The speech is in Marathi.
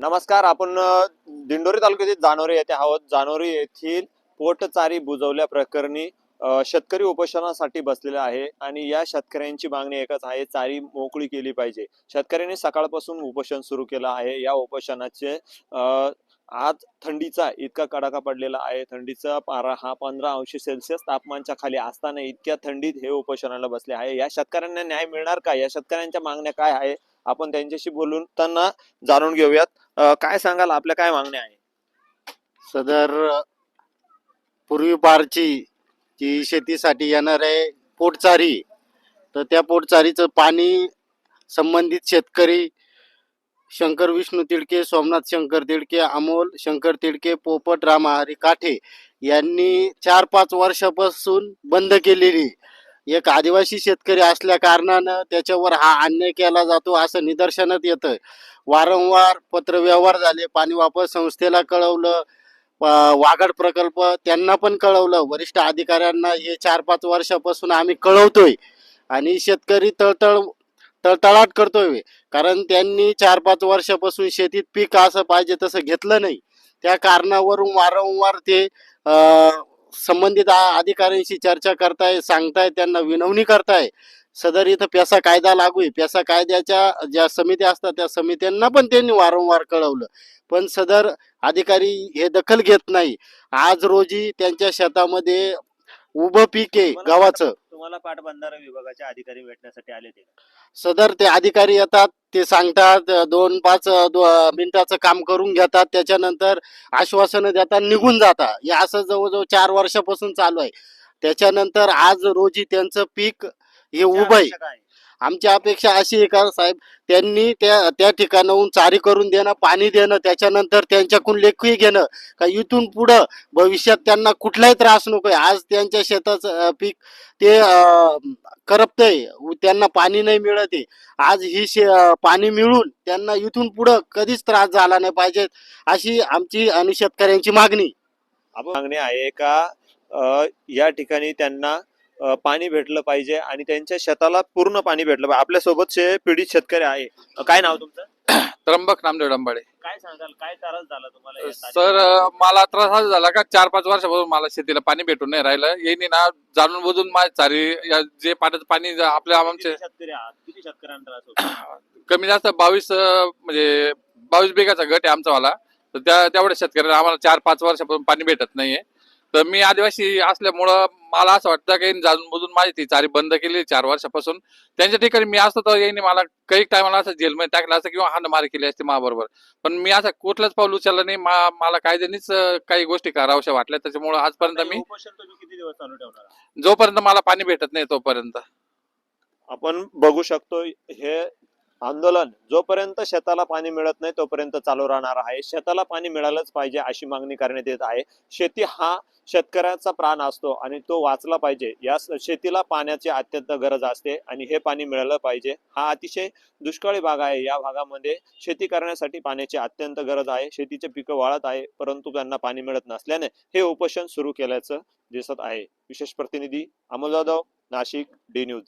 नमस्कार आपण दिंडोरी तालुक्यातील जानोरी येथे आहोत. जानोरी येथील पोटचारी बुजवल्या प्रकरणी शेतकरी उपोषणासाठी बसलेला आहे आणि या शेतकऱ्यांची मागणी एकच आहे चारी मोकळी केली पाहिजे. शेतकऱ्यांनी सकाळपासून उपोषण सुरू केलं आहे. या उपोषणाचे आज थंडीचा इतका कडाका पडलेला आहे. थंडीचा पारा हा पंधरा अंश सेल्सिअस तापमानच्या खाली असताना इतक्या थंडीत हे उपोषणाला बसले आहे. या शेतकऱ्यांना न्याय मिळणार का? या शेतकऱ्यांच्या मागण्या काय आहे? आपण त्यांच्याशी बोलून त्यांना जाणून घेऊयात. काय सांगाल? आपल्या काय मागण्या आहे सदर पूर्वीपारची जी शेतीसाठी येणार आहे पोटचारी तर त्या पोटचारीचं पाणी संबंधित शेतकरी शंकर विष्णू तिडके सोमनाथ शंकर तिडके अमोल शंकर तिडके पोपट रामहारी काठे यांनी चार पाच वर्षापासून बंद केलेली एक आदिवासी शेतकरी असल्या कारणानं त्याच्यावर हा अन्याय केला जातो असं निदर्शनात येतं. वारंवार पत्रव्यवहार झाले पाणी वापर संस्थेला कळवलं वा- वाघाड प्रकल्प त्यांना पण कळवलं. वरिष्ठ अधिकाऱ्यांना हे चार पाच वर्षापासून आम्ही कळवतोय आणि शेतकरी तळतळ तळतळाट करतोय. कारण त्यांनी चार पाच वर्षापासून शेतीत पीक असं पाहिजे तसं घेतलं नाही. त्या कारणावरून वारंवार ते संबंधित अधिकाऱ्यांशी चर्चा करताय सांगताय त्यांना विनवणी करताय. सदर इथं पेसा कायदा लागू आहे. पेसा कायद्याच्या ज्या समित्या असतात त्या समित्यांना पण त्यांनी वारंवार कळवलं. पण सदर अधिकारी हे दखल घेत नाही. आज रोजी त्यांच्या शेतामध्ये उभं पीक आहे गव्हाचं. तुम्हाला पाटबंधारा विभागाचे अधिकारी भेटण्यासाठी आले ते? सदर ते अधिकारी येतात ते सांगतात दोन पाच दो- मिनिटाचं काम करून घेतात त्याच्यानंतर आश्वासनं देतात निघून जातात. हे असं जवळजवळ चार वर्षापासून चालू आहे. त्याच्यानंतर आज रोजी त्यांचं पीक हे उभं आहे. आमची अपेक्षा अशी आहे का साहेब त्यांनी त्या त्या ठिकाणाहून चारी करून देणं पाणी देणं त्याच्यानंतर त्यांच्याकडून लेखही घेणं. का इथून पुढं भविष्यात त्यांना कुठलाही त्रास नकोय. आज त्यांच्या शेताचं पीक ते अं, करपतंय. त्यांना पाणी नाही मिळत आहे. आज ही शे पाणी मिळून त्यांना इथून पुढं कधीच त्रास झाला नाही पाहिजे अशी आमची आणि शेतकऱ्यांची मागणी. मागणी आहे का? या ठिकाणी त्यांना पाणी भेटलं पाहिजे आणि त्यांच्या शेताला पूर्ण पाणी भेटलं पाहिजे. आपल्या सोबतचे पीडित शेतकरी आहे. काय नाव तुमचं? त्र्यंबक नामदेव डंबाडे. काय सांगाल? काय त्रास झाला तुम्हाला या? सर मला त्रास हा झाला का चार पाच वर्षापासून मला शेतीला पाणी भेटून नाही राहिलं. यांनी ना जाणून बुजून माझे चारी या जे पाण्याचं पाणी ज- आपल्या आमचे किती शेतकरी आहात? किती शेतकऱ्यांना त्रास होतो? कमी जास्त बावीस अं, म्हणजे बावीस बिघाचा गट आहे आमचा वाला. तर त्या तेवढ्या शेतकऱ्यांना आम्हाला चार पाच वर्षापासून पाणी भेटत नाहीये. तर मी आदिवासी असल्यामुळं मला असं वाटतं की जाणून बुजून माझी ती चारी बंद केली चार वर्षापासून. त्यांच्या ठिकाणी मी असतो तर यांनी मला काही टायमाला असं जेलमध्ये टाकलं असतं किंवा हाणमारी केली असते माझ्याबरोबर पण मी असं कुठलंच पाऊल उचललं नाही. मला कायद्यानेच काही गोष्टी कराव्याशा वाटल्या. त्याच्यामुळे आजपर्यंत मी उपोषण तुम्ही किती दिवस चालू ठेवणार आहात? जोपर्यंत मला पाणी भेटत नाही तोपर्यंत. आपण बघू शकतो हे आंदोलन जोपर्यंत शेताला पाणी मिळत नाही तोपर्यंत चालू राहणार आहे. शेताला पाणी मिळालंच पाहिजे अशी मागणी करण्यात येत आहे. शेती हा शेतकऱ्याचा प्राण असतो आणि तो वाचला पाहिजे. या शेतीला पाण्याची अत्यंत गरज असते आणि हे पाणी मिळालं पाहिजे. हा अतिशय दुष्काळी भाग आहे. या भागामध्ये शेती करण्यासाठी पाण्याची अत्यंत गरज आहे. शेतीचे पिकं वाळत आहे परंतु त्यांना पाणी मिळत नसल्याने हे उपोषण सुरू केल्याचं दिसत आहे. विशेष प्रतिनिधी अमोल जाधव नाशिक डी न्यूज.